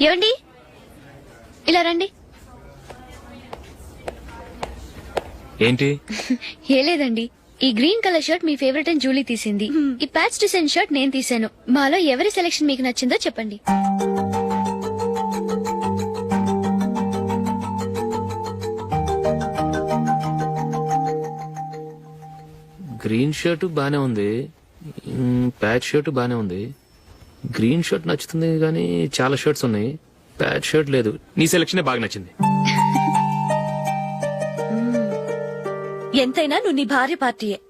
ఏమండి ఇలా రండి. ఏంటి? ఏ లేదండి. ఈ గ్రీన్ కలర్ షర్ట్ మీ ఫేవరెట్ అని జూలీ తీసింది. ఈ ప్యాచ్ డిజైన్ షర్ట్ నేను తీసాను మాలో ఎవరి సెలెక్షన్ మీకు నచ్చిందో చెప్పండి. గ్రీన్ షర్ట్ బానే ఉంది. ప్యాచ్ షర్ట్ బానే ఉంది. గ్రీన్ షర్ట్ నచ్చుతుంది కానీ చాలా షర్ట్స్ ఉన్నాయి. ప్యాచ్ షర్ట్ లేదు. నీ సెలెక్షన్ బాగా నచ్చింది. ఎంతైనా నువ్వు నీ భార్య పార్టీయే.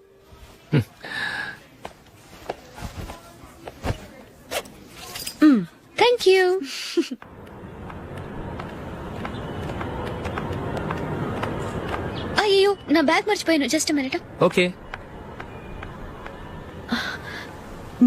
Thank you. అయ్యో నా బ్యాగ్ మర్చిపోయాను. Just minute okay.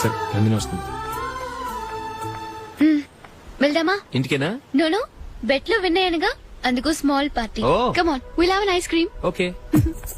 సరే నందిని వస్తుంది వెళ్దామా? ఇంటికేనా? నోను బెట్లో విన్నాయనగా అందుకు small party. Come on will have ice cream okay.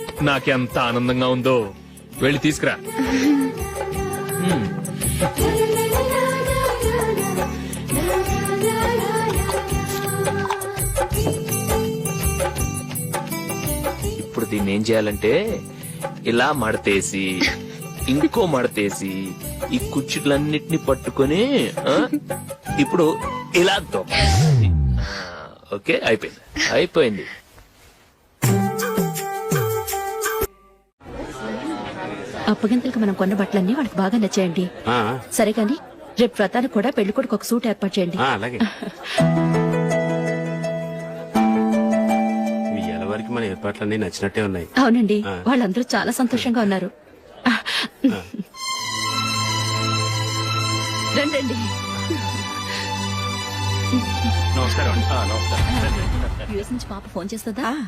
నాకెంత ఆనందంగా ఉందో. వెళ్ళి తీసుకురా. ఇప్పుడు దీన్ని ఏం చేయాలంటే ఇలా మడతేసి ఇంకో మడతేసి ఈ కుచ్చుట్లన్నిటిని పట్టుకొని ఆ, ఇప్పుడు ఇలా ఓకే అయిపోయింది. అయిపోయింది. అప్పగింతలకు మనం కొన్న బట్టలన్నీ వాళ్ళకి బాగా నచ్చాయండి. ఆ, సరే కానీ రేపు వ్రతానికి కూడా పెళ్ళి కొడుకు ఒక సూట్ ఏర్పాటు చేయండి. ఆ, అలాగే. మీ ఎలవరి వారికి మన ఏర్పాట్లన్నీ నచ్చినట్టే ఉన్నాయి. అవునండి. వాళ్ళందరూ చాలా సంతోషంగా ఉన్నారు. రండి. నమస్కారం నుంచి పాప ఫోన్ చేస్తుందా?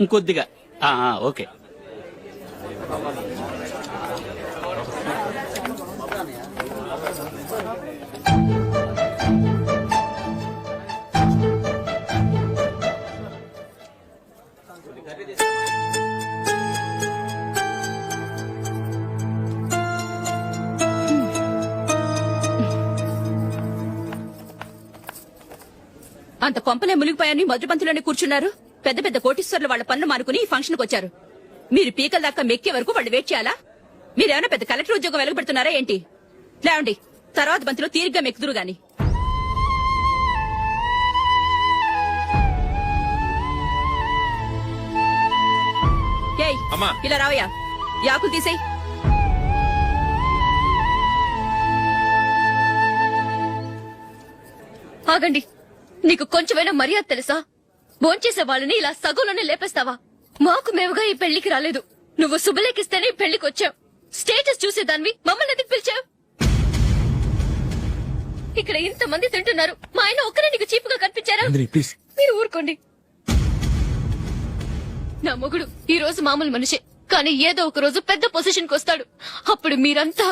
ఇంకొద్దిగా. ఆ ఓకే. అంత కొంపలే మునిగిపోయాని మొదటి కూర్చున్నారు? పెద్ద పెద్ద కోటీశ్వర్లు వాళ్ళ పనులు మానుకుని ఈ ఫంక్షన్కు వచ్చారు. మీరు పీకల దాకా మెక్కే వరకు వాళ్ళు వెయిట్ చేయాలా? మీరేమైనా పెద్ద కలెక్టర్ ఉద్యోగం వెలగబెడుతున్నారా ఏంటి? లేవండి తర్వాత బంతిలో తీరిగ్గా మెక్కుదురు గాని. ఏయ్ అమ్మా. ఇలా రావయ్యా. యాకులు తీసేయ్. ఆగండి నీకు కొంచెమైనా మర్యాద తెలుసా? భోంచేసే వాళ్ళని ఇలా సగంలోనే లేపేస్తావా? మాకు మేముగా ఈ పెళ్ళికి రాలేదు. నువ్వు శుభలేఖిస్తేనే పెళ్ళికి వచ్చావు. స్టేటస్ చూసేదానివి మమ్మల్ని ఎందుకు పిలిచావు? ఇక్కడ ఇంతమంది తింటున్నారు. మా ఆయన ఒక్కరే నీకు చీపుగా కనిపించారా? మీరు ఊరుకోండి. నా మొగుడు ఈ రోజు మామూలు మనిషే కానీ ఏదో ఒక రోజు పెద్ద పొజిషన్కి వస్తాడు. అప్పుడు మీరంతా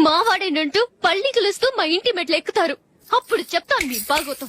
మావాడేనంటూ పళ్ళి కలుస్తూ మా ఇంటి మెట్లు ఎక్కుతారు. అప్పుడు చెప్తాను మీ బాగోతం.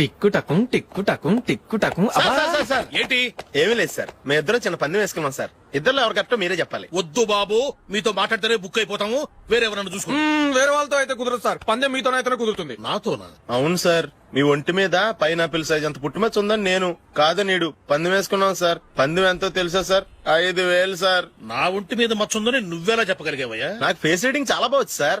టిక్కు టకుం టిక్కు టకుం టిక్కు టకుం సార్, అబ్బా. Sir, sir, sir. ఏంటి? ఏమీ లేదు సార్. మీ ఇద్దరు చిన్న పందెం వేసుకున్నాం సార్. ఇద్దరు ఎవరు కరెక్టో మీరే చెప్పాలి. వద్దు బాబు మీతో మాట్లాడితేనే బుక్ అయిపోతాము. వేరెవరన్నా చూసుకో వేరే వాళ్ళతో అయితే కుదరదు సార్. పందెం మీతోనైతేనే కుదురుతుంది. నాతోనా? అవును సార్. మీ ఒంటి మీద పైనాపిల్ సైజ్ అంత పుట్టుమచ్చ ఉందని నేను కాదు నీడు పందెం వేసుకున్నాం సార్. పందెం ఎంతో తెలుసా సార్? ఐదు వేలు సార్. నా ఒంటి మీద మచ్చ ఉందని నువ్వెలా చెప్పగలిగావయ్యా? నాకు ఫేస్ రీడింగ్ చాలా బాగుంది సార్.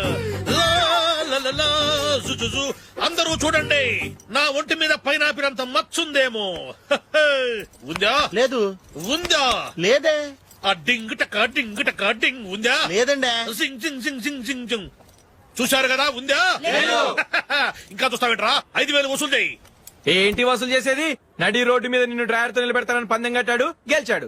అందరూ చూడండి నా ఒంటి మీద పైనాపినంత మచ్చుందేమో. ఉందా? లేదు. ఉందా? లేదే. ఆ డింగ్ టక డింగ్ టక డింగ్ ఉందా? లేదండి. సింగ్ సింగ్ సింగ్ సింగ్ సింగ్ సింగ్. చూశారు కదా ఉందా? ఇంకా చూస్తావేంట్రా? ఐదు వేలు వసూలు చేయి. ఏంటి వసూలు చేసేది? నడి రోడ్డు మీద నిన్ను డ్రైవర్తో నిలబెడతానని పందెం కట్టాడు గెలిచాడు.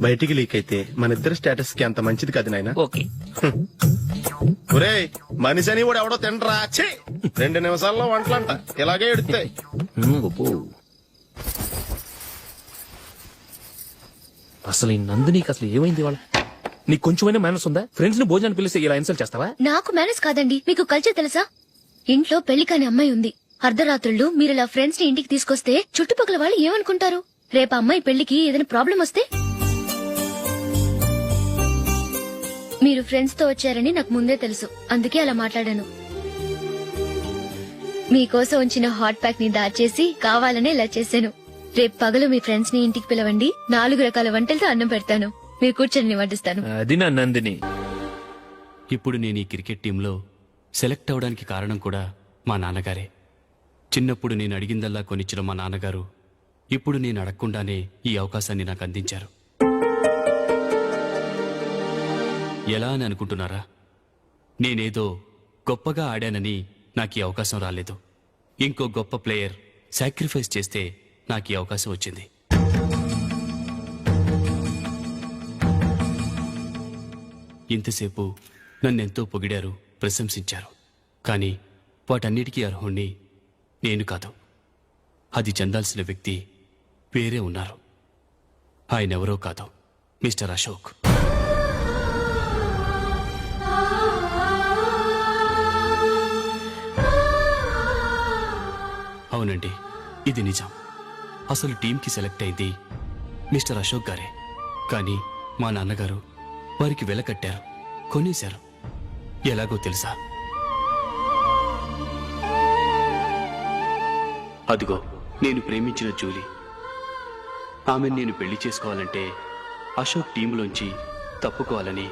బయటికి లీక్ అయితే మన ఇద్దరు స్టేటస్కి అంత మంచిది కాదు నాయన. ఓకే. ఒరేయ్ మనిషి అని కూడా ఎవడో తినరా? ఛీ! రెండు నిమిషాల్లో వంటలంట. ఇలాగే ఎడుతాయి. అసలు ఈ నందినికి అసలు ఏమైంది వాళ్ళ నీకు కొంచెమైనా మేనస్ ఉందా? ఫ్రెండ్స్ని భోజనాన్ని పిలిస్తే ఇలా ఇన్సల్ట్ చేస్తావా? నాకు మేనేజ్ కాదండి. మీకు కల్చర్ తెలుసా? ఇంట్లో పెళ్ళి కాని అమ్మాయి ఉంది. అర్ధరాత్రుళ్ళు మీరు ఇలా ఫ్రెండ్స్ని ఇంటికి తీసుకొస్తే చుట్టుపక్కల వాళ్ళు ఏమనుకుంటారు? రేపు అమ్మాయి పెళ్ళికి ఏదైనా ప్రాబ్లం వస్తే? మీరు ఫ్రెండ్స్తో వచ్చారని నాకు ముందే తెలుసు. అందుకే అలా మాట్లాడాను. మీకోసం ఉంచిన హాట్ ప్యాక్ని దాచేసి కావాలనే ఇలా చేశాను. రేపు పగలు మీ ఫ్రెండ్స్ని ఇంటికి పిలవండి. నాలుగు రకాల వంటలతో అన్నం పెడతాను. మీరు కూర్చొని వడ్డిస్తాను అది నా నందిని. ఇప్పుడు నేను ఈ క్రికెట్ టీంలో సెలెక్ట్ అవడానికి కారణం కూడా మా నాన్నగారే. చిన్నప్పుడు నేను అడిగిందల్లా కొనిచ్చిన మా నాన్నగారు ఇప్పుడు నేను అడగకుండానే ఈ అవకాశాన్ని నాకు అందించారు. ఎలా అని అనుకుంటున్నారా? నేనేదో గొప్పగా ఆడానని నాకు ఈ అవకాశం రాలేదు. ఇంకో గొప్ప ప్లేయర్ సాక్రిఫైస్ చేస్తే నాకు ఈ అవకాశం వచ్చింది. ఇంతసేపు నన్నెంతో పొగిడారు ప్రశంసించారు. కానీ వాటన్నిటికీ అర్హుణ్ణి నేను కాదు. అది చెందాల్సిన వ్యక్తి వేరే ఉన్నారు. ఆయనెవరో కాదు మిస్టర్ అశోక్. ఇది నిజం. అసలు టీంకి సెలెక్ట్ అయింది మిస్టర్ అశోక్ గారే. కానీ మా నాన్నగారు వారికి వెలకట్టారు కొనేశారు. ఎలాగో తెలుసా? అదిగో నేను ప్రేమించిన జూలీ. ఆమెను నేను పెళ్ళి చేసుకోవాలంటే అశోక్ టీంలోంచి తప్పుకోవాలని